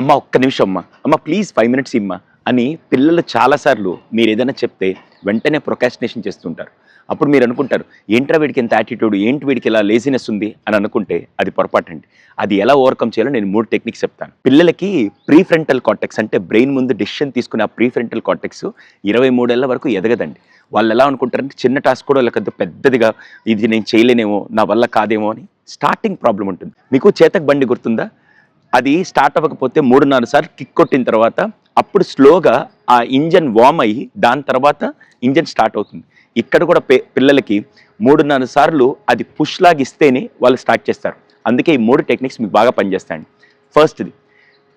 అమ్మ ఒక్క నిమిషం అమ్మ. అమ్మ ప్లీజ్ ఫైవ్ మినిట్స్ ఇమ్మా అని పిల్లలు చాలాసార్లు మీరు ఏదైనా చెప్తే వెంటనే ప్రొకాస్టినేషన్ చేస్తుంటారు. అప్పుడు మీరు అనుకుంటారు ఏంట్రా వీడికి ఎంత యాటిట్యూడ్ ఏంటి వీడికి ఇలా లేజినెస్ ఉంది? అని అనుకుంటే అది పొరపాటు అండి అది ఎలా ఓవర్కమ్ చేయాలో నేను మూడు టెక్నిక్స్ చెప్తాను. పిల్లలకి ప్రీ ఫ్రంటల్ కాటెక్స్ అంటే బ్రెయిన్ ముందు డెసిషన్ తీసుకునే ఆ ప్రీ ఫ్రంటల్ కాటెక్స్ ఇరవై మూడేళ్ళ వరకు ఎదగదండి. వాళ్ళు ఎలా అనుకుంటారంటే చిన్న టాస్క్ కూడా వాళ్ళకి పెద్దదిగా ఇది నేను చేయలేనేమో నా వల్ల కాదేమో అని స్టార్టింగ్ ప్రాబ్లం ఉంటుంది. మీకు చేతక్ బండి గుర్తుందా? అది స్టార్ట్ అవ్వకపోతే మూడున్నర సార్లు కిక్ కొట్టిన తర్వాత అప్పుడు స్లోగా ఆ ఇంజన్ వార్మ్ అయ్యి దాని తర్వాత ఇంజన్ స్టార్ట్ అవుతుంది. ఇక్కడ కూడా పే- పిల్లలకి మూడున్నర సార్లు అది పుష్ లాగా ఇస్తేనే వాళ్ళు స్టార్ట్ చేస్తారు. అందుకే ఈ మూడు టెక్నిక్స్ మీకు బాగా పనిచేస్తాయండి. ఫస్ట్ది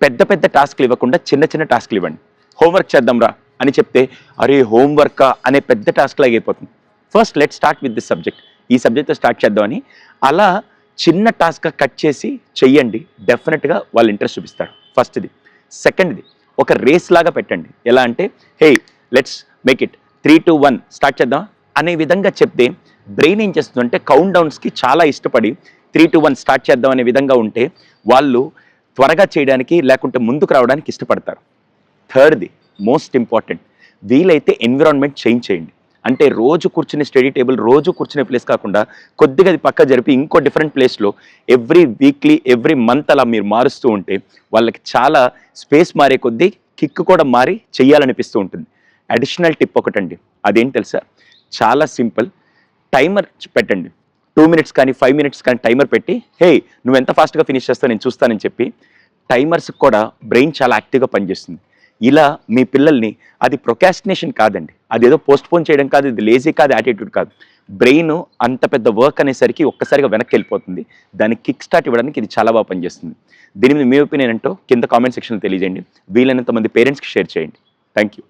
పెద్ద పెద్ద టాస్క్లు ఇవ్వకుండా చిన్న చిన్న టాస్క్లు ఇవ్వండి. హోంవర్క్ చేద్దాంరా అని చెప్తే అరే హోంవర్క్ అనే పెద్ద టాస్క్ లాగా అయిపోతుంది. First let start with this subject ఈ సబ్జెక్ట్తో స్టార్ట్ చేద్దామని. అలా చిన్న టాస్క్గా కట్ చేసి చెయ్యండి. డెఫినెట్గా వాళ్ళు ఇంట్రెస్ట్ చూపిస్తారు. ఫస్ట్ది సెకండ్ది ఒక రేస్ లాగా పెట్టండి. ఎలా అంటే hey let's make it three two one start చేద్దాం అనే విధంగా చెప్తే బ్రెయిన్ ఏం చేస్తుందంటే కౌంట్ డౌన్స్కి చాలా ఇష్టపడి త్రీ టు వన్ స్టార్ట్ చేద్దాం అనే విధంగా ఉంటే వాళ్ళు త్వరగా చేయడానికి లేకుంటే ముందుకు రావడానికి ఇష్టపడతారు. థర్డ్ది మోస్ట్ ఇంపార్టెంట్ వీలైతే ఎన్విరాన్మెంట్ చేంజ్ చేయండి. అంటే రోజు కూర్చునే స్టడీ టేబుల్ రోజు కూర్చునే ప్లేస్ కాకుండా కొద్దిగా అది పక్క జరిపి ఇంకో డిఫరెంట్ ప్లేస్లో ఎవ్రీ వీక్లీ ఎవ్రీ మంత్ అలా మీరు మారుస్తూ ఉంటే వాళ్ళకి చాలా స్పేస్ మారే కొద్దీ కిక్ కూడా మారి చెయ్యాలనిపిస్తూ ఉంటుంది. అడిషనల్ టిప్ ఒకటండి. అదేంటి తెలుసా? చాలా సింపుల్ టైమర్ పెట్టండి. టూ మినిట్స్ కానీ ఫైవ్ మినిట్స్ కానీ టైమర్ పెట్టి హే నువ్వు ఎంత ఫాస్ట్గా ఫినిష్ చేస్తావు? నేను చూస్తానని చెప్పి. టైమర్స్కి కూడా బ్రెయిన్ చాలా యాక్టివ్గా పనిచేస్తుంది. ఇలా మీ పిల్లల్ని అది ప్రొకాస్టినేషన్ కాదండి. అదేదో పోస్ట్పోన్ చేయడం కాదు ఇది లేజీ కాదు యాటిట్యూడ్ కాదు. బ్రెయిన్ అంత పెద్ద వర్క్ అనేసరికి ఒక్కసారిగా వెనక్కి వెళ్ళిపోతుంది. దానికి కిక్ స్టార్ట్ ఇవ్వడానికి ఇది చాలా బాగా పనిచేస్తుంది. దీని మీద మీ ఒపీనియన్ ఏంటో కింద కామెంట్ సెక్షన్లో తెలియజేయండి. వీలైనంత మంది పేరెంట్స్కి షేర్ చేయండి. Thank you